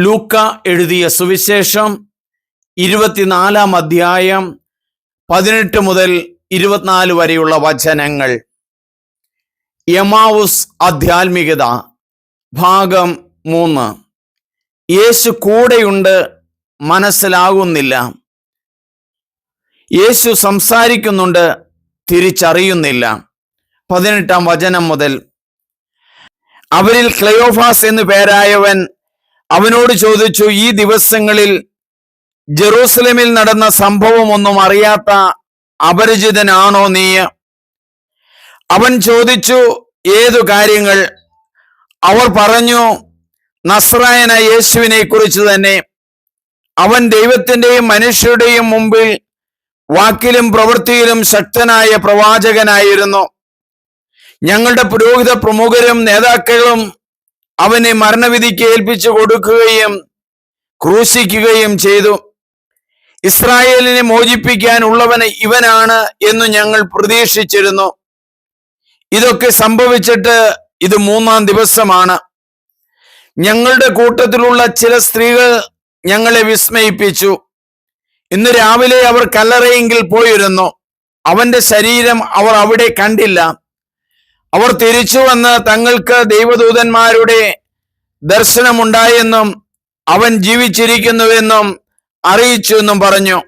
ലൂക്ക എഴുതിയ സുവിശേഷം ഇരുപത്തിനാലാം അധ്യായം പതിനെട്ട് മുതൽ ഇരുപത്തിനാല് വരെയുള്ള വചനങ്ങൾ. യമാവുസ് ആധ്യാത്മികത ഭാഗം മൂന്ന്. യേശു കൂടെയുണ്ട് മനസ്സിലാകുന്നില്ല. യേശു സംസാരിക്കുന്നുണ്ട് തിരിച്ചറിയുന്നില്ല. പതിനെട്ടാം വചനം മുതൽ. അവരിൽ ക്ലയോഫാസ് എന്നു പേരായവൻ അവനോട് ചോദിച്ചു ഈ ദിവസങ്ങളിൽ ജെറൂസലമിൽ നടന്ന സംഭവം ഒന്നും അറിയാത്ത അപരിചിതനാണോ നീ? അവൻ ചോദിച്ചു ഏതു കാര്യങ്ങൾ? അവർ പറഞ്ഞു നസ്രായന യേശുവിനെ കുറിച്ച് തന്നെ. അവൻ ദൈവത്തിന്റെയും മനുഷ്യരുടെയും മുമ്പിൽ വാക്കിലും പ്രവൃത്തിയിലും ശക്തനായ പ്രവാചകനായിരുന്നു. ഞങ്ങളുടെ പുരോഹിത പ്രമുഖരും നേതാക്കളും അവനെ മരണവിധിക്ക് ഏൽപ്പിച്ചു കൊടുക്കുകയും ക്രൂശിക്കുകയും ചെയ്തു. ഇസ്രായേലിനെ മോചിപ്പിക്കാനുള്ളവന് ഇവനാണ് എന്ന് ഞങ്ങൾ പ്രതീക്ഷിച്ചിരുന്നു. ഇതൊക്കെ സംഭവിച്ചിട്ട് ഇത് മൂന്നാം ദിവസമാണ്. ഞങ്ങളുടെ കൂട്ടത്തിലുള്ള ചില സ്ത്രീകൾ ഞങ്ങളെ വിസ്മയിപ്പിച്ചു. ഇന്ന് രാവിലെ അവർ കല്ലറയെങ്കിൽ പോയിരുന്നു. അവന്റെ ശരീരം അവർ അവിടെ കണ്ടില്ല. അവർ തിരിച്ചു വന്ന് തങ്ങൾക്ക് ദൈവദൂതന്മാരുടെ ദർശനമുണ്ടായെന്നും അവൻ ജീവിച്ചിരിക്കുന്നുവെന്നും അറിയിച്ചു എന്നും പറഞ്ഞു.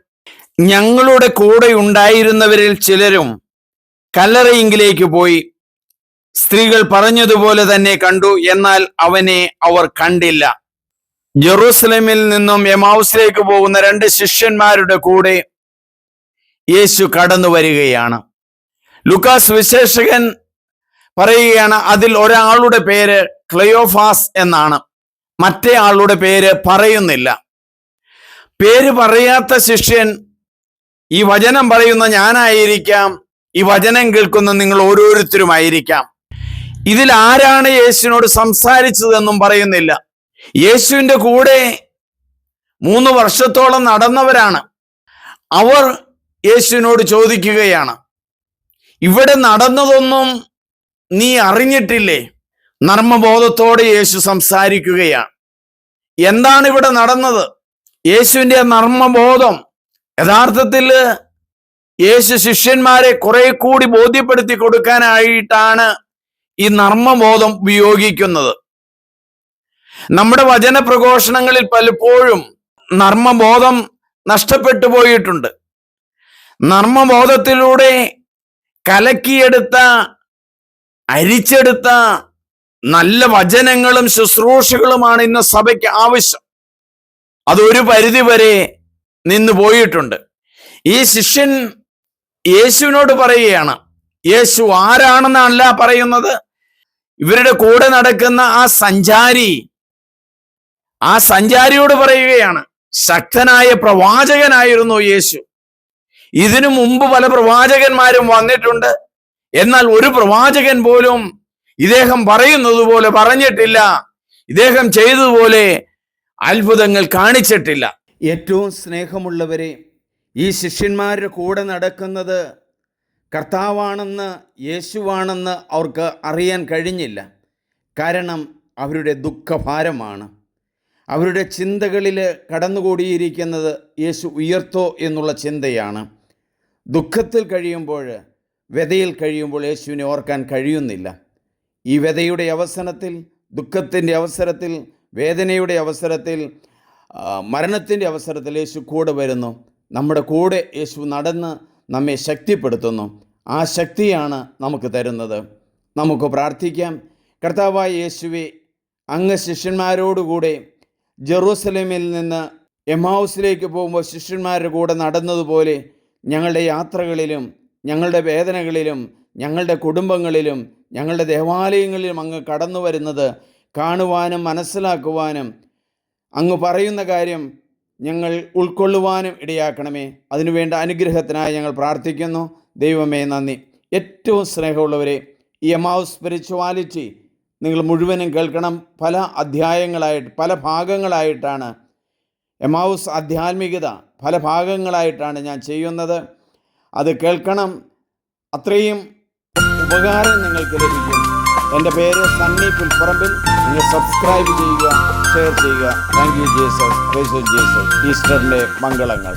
ഞങ്ങളുടെ കൂടെ ഉണ്ടായിരുന്നവരിൽ ചിലരും കല്ലറയിങ്കിലേക്ക് പോയി. സ്ത്രീകൾ പറഞ്ഞതുപോലെ തന്നെ കണ്ടു എന്നാൽ അവനെ അവർ കണ്ടില്ല. ജെറൂസലമിൽ നിന്നും എമാവുസിലേക്ക് പോകുന്ന രണ്ട് ശിഷ്യന്മാരുടെ കൂടെ യേശു കടന്നു വരികയാണ് ലുക്കാസ് വിശേഷകൻ പറയുകയാണ് അതിൽ ഒരാളുടെ പേര് ക്ലയോഫാസ് എന്നാണ്. മറ്റേ ആളുടെ പേര് പറയുന്നില്ല. പേര് പറയാത്ത ശിഷ്യൻ ഈ വചനം പറയുന്ന ഞാനായിരിക്കാം ഈ വചനം കേൾക്കുന്ന നിങ്ങൾ ഓരോരുത്തരുമായിരിക്കാം ഇതിൽ ആരാണ് യേശുവിനോട് സംസാരിച്ചതെന്നും പറയുന്നില്ല. യേശുവിന്റെ കൂടെ മൂന്ന് വർഷത്തോളം നടന്നവരാണ്. അവർ യേശുവിനോട് ചോദിക്കുകയാണ് ഇവിടെ നടന്നതൊന്നും നീ അറിഞ്ഞിട്ടില്ലേ? നർമ്മബോധത്തോടെ യേശു സംസാരിക്കുകയാണ്. എന്താണ് ഇവിടെ നടന്നത്? യേശുവിന്റെ നർമ്മബോധം. യഥാർത്ഥത്തിൽ യേശു ശിഷ്യന്മാരെ കുറെ കൂടി ബോധ്യപ്പെടുത്തി കൊടുക്കാനായിട്ടാണ് ഈ നർമ്മബോധം ഉപയോഗിക്കുന്നത്. നമ്മുടെ വചന പ്രഘോഷണങ്ങളിൽ പലപ്പോഴും നർമ്മബോധം നഷ്ടപ്പെട്ടു പോയിട്ടുണ്ട്. നർമ്മബോധത്തിലൂടെ കലക്കിയെടുത്ത അരിച്ചെടുത്ത നല്ല വചനങ്ങളും ശുശ്രൂഷകളുമാണ് ഇന്ന് സഭയ്ക്ക് ആവശ്യം. അതൊരു പരിധി വരെ നിന്ന് പോയിട്ടുണ്ട്. ഈ ശിഷ്യൻ യേശുവിനോട് പറയുകയാണ് യേശു ആരാണെന്നല്ല പറയുന്നത്? ഇവരുടെ കൂടെ നടക്കുന്ന ആ സഞ്ചാരി ആ സഞ്ചാരിയോട് പറയുകയാണ് ശക്തനായ പ്രവാചകനായിരുന്നു യേശു. ഇതിനു മുമ്പ് പല പ്രവാചകന്മാരും വന്നിട്ടുണ്ട്. എന്നാൽ ഒരു പ്രവാചകൻ പോലും ഇദ്ദേഹം പറയുന്നത് പോലെ പറഞ്ഞിട്ടില്ല. ഇദ്ദേഹം ചെയ്തതുപോലെ അത്ഭുതങ്ങൾ കാണിച്ചിട്ടില്ല. ഏറ്റവും സ്നേഹമുള്ളവരെ ഈ ശിഷ്യന്മാരുടെ കൂടെ നടക്കുന്നത് കർത്താവാണെന്ന് യേശുവാണെന്ന് അവർക്ക് അറിയാൻ കഴിഞ്ഞില്ല. കാരണം അവരുടെ ദുഃഖഭാരമാണ്. അവരുടെ ചിന്തകളിൽ കടന്നുകൂടിയിരിക്കുന്നത് യേശു ഉയർത്തോ എന്നുള്ള ചിന്തയാണ്. ദുഃഖത്തിൽ കഴിയുമ്പോൾ വ്യതയിൽ കഴിയുമ്പോൾ യേശുവിനെ ഓർക്കാൻ കഴിയുന്നില്ല. ഈ വ്യതയുടെ അവസരത്തിൽ ദുഃഖത്തിന്റെ അവസരത്തിൽ വേദനയുടെ അവസരത്തിൽ മരണത്തിന്റെ അവസരത്തിൽ യേശു കൂടെ വരുന്നു. നമ്മുടെ കൂടെ യേശു നടന്ന് നമ്മെ ശക്തിപ്പെടുത്തുന്നു. ആ ശക്തിയാണ് നമുക്ക് തരുന്നത്. നമുക്ക് പ്രാർത്ഥിക്കാം. കർത്താവായ യേശുവെ അങ്ങ് ശിഷ്യന്മാരോടുകൂടെ ജെറൂസലേമിൽ നിന്ന് എമാവുസിലേക്ക് പോകുമ്പോൾ ശിഷ്യന്മാരുടെ കൂടെ നടന്നതുപോലെ ഞങ്ങളുടെ യാത്രകളിലും ഞങ്ങളുടെ വേദനകളിലും ഞങ്ങളുടെ കുടുംബങ്ങളിലും ഞങ്ങളുടെ ദേവാലയങ്ങളിലും അങ്ങ് കടന്നു വരുന്നത് കാണുവാനും മനസ്സിലാക്കുവാനും അങ്ങ് പറയുന്ന കാര്യം ഞങ്ങൾ ഉൾക്കൊള്ളുവാനും ഇടയാക്കണമേ. അതിനുവേണ്ട അനുഗ്രഹത്തിനായി ഞങ്ങൾ പ്രാർത്ഥിക്കുന്നു. ദൈവമേ നന്ദി. ഏറ്റവും സ്നേഹമുള്ളവരെ ഈ എമാവ് സ്പിരിച്വാലിറ്റി നിങ്ങൾ മുഴുവനും കേൾക്കണം. പല അധ്യായങ്ങളായിട്ട് പല ഭാഗങ്ങളായിട്ടാണ് എമാവുസ് ആധ്യാത്മികത പല ഭാഗങ്ങളായിട്ടാണ് ഞാൻ ചെയ്യുന്നത്. അത് കേൾക്കണം. അത്രയും ഉപകാരം നിങ്ങൾക്ക് ലഭിക്കും. എന്റെ പേര് സണ്ണി പുൽപ്പറമ്പിൽ. നിങ്ങൾ സബ്സ്ക്രൈബ് ചെയ്യുക ഷെയർ ചെയ്യുക. Thank you Jesus. ജേസസ്. ഈസ്റ്ററിന്റെ മംഗളങ്ങൾ.